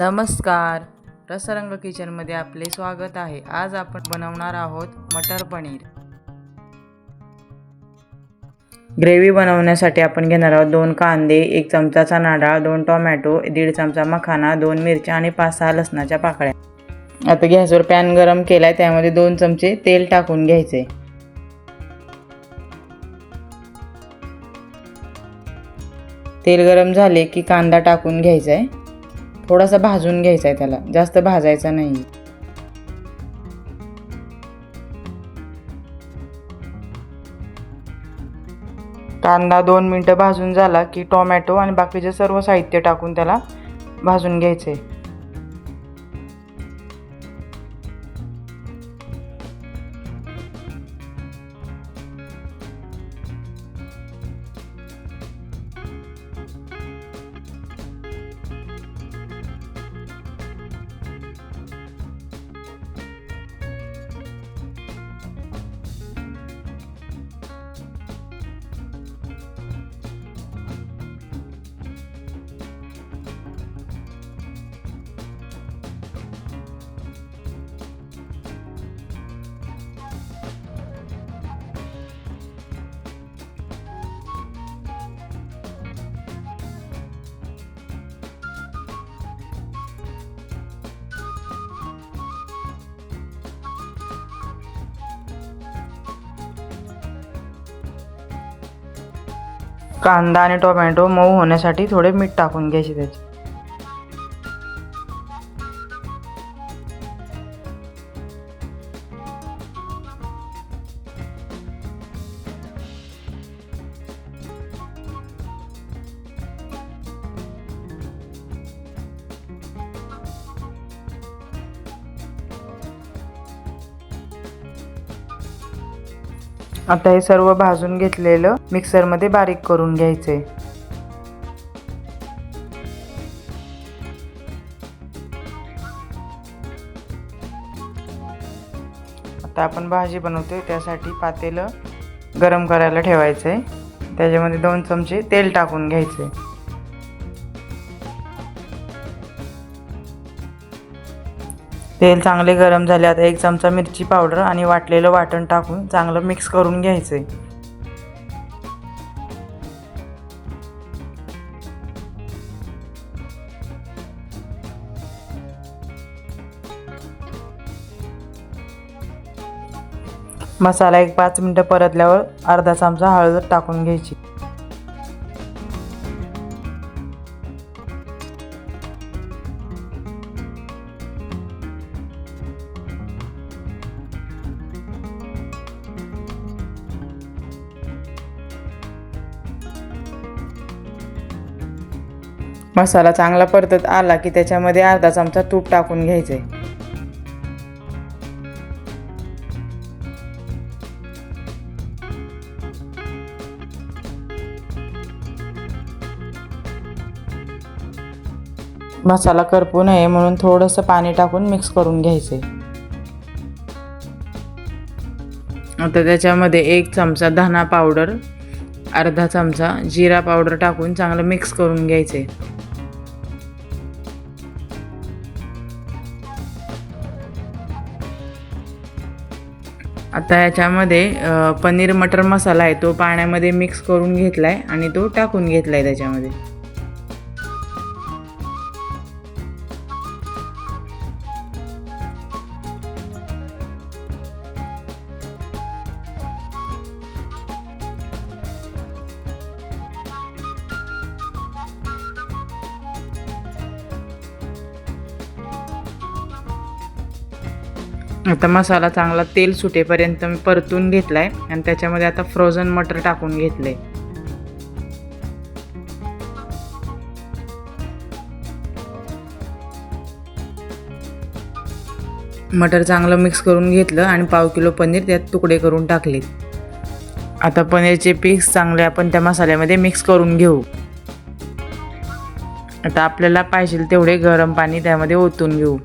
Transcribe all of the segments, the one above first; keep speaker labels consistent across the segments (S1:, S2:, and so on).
S1: नमस्कार. रसरंग किचनमध्ये आपले स्वागत आहे. आज आपण बनवणार आहोत मटर पनीर. ग्रेव्ही बनवण्यासाठी आपण घेणार आहोत दोन कांदे एक चमचाचा नाडाळ दोन टोमॅटो दीड चमचा मखाना दोन मिरच्या आणि पाच सहा लसणाच्या पाकळ्या. आता गॅसवर पॅन गरम केलाय त्यामध्ये दोन चमचे तेल टाकून घ्यायचे. तेल गरम झाले की कांदा टाकून घ्यायचा आहे थोडासा भाजून घ्यायचा आहे त्याला. जास्त भाजायचा नाही. कांदा दोन मिनटं भाजून झाला की टोमॅटो आणि बाकीचे सर्व साहित्य टाकून त्याला भाजून घ्यायचे कांदा आणि टोमॅटो मऊ होण्यासाठी थोडे मीठ टाकून घ्यायचे त्याचे. आता हे सर्व भाजून घेतलेलं मिक्सरमध्ये बारीक करून घ्यायचे. आता आपण भाजी बनवतोय त्यासाठी पातेलं गरम करायला ठेवायचं आहे त्याच्यामध्ये दोन चमचे तेल टाकून घ्यायचे तेल चांगले गरम झाले आता एक चमचा मिरची पावडर आणि वाटलेलं वाटण टाकून चांगलं मिक्स करून घ्यायचंय मसाला एक पाच मिनटं परतल्यावर अर्धा चमचा हळद टाकून घ्यायची. मसाला चांगला परतत आला की त्याच्यामध्ये अर्धा चमचा तूप टाकून घ्यायचे. मसाला करपू नये म्हणून थोडंसं पाणी टाकून मिक्स करून घ्यायचे. आता त्याच्यामध्ये एक चमचा धना पावडर अर्धा चमचा जिरा पावडर टाकून चांगलं मिक्स करून घ्यायचे. आता याच्यामध्ये पनीर मटर मसाला आहे तो पाण्यामध्ये मिक्स करून घेतला आहे आणि तो टाकून घेतला आहे त्याच्यामध्ये. आता मसाला चांगला तेल सुटेपर्यंत मी परतून घेतला आहे आणि त्याच्यामध्ये आता फ्रोझन मटर टाकून घेतले मटर चांगलं मिक्स करून घेतलं आणि पाव किलो पनीर त्यात तुकडे करून टाकले आता पनीरचे पीस चांगले आपण त्या मसाल्यामध्ये मिक्स करून घेऊ. आता आपल्याला पाहिजे तेवढे गरम पाणी त्यामध्ये ओतून घेऊ.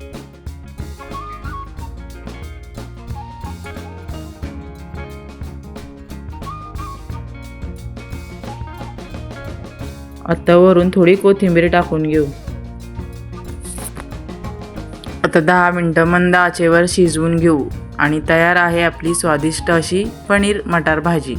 S1: आता वरून थोडी कोथिंबीर टाकून घेऊ. आता दहा मिनटं मंद आचेवर शिजवून घेऊ आणि तयार आहे आपली स्वादिष्ट अशी पनीर मटार भाजी.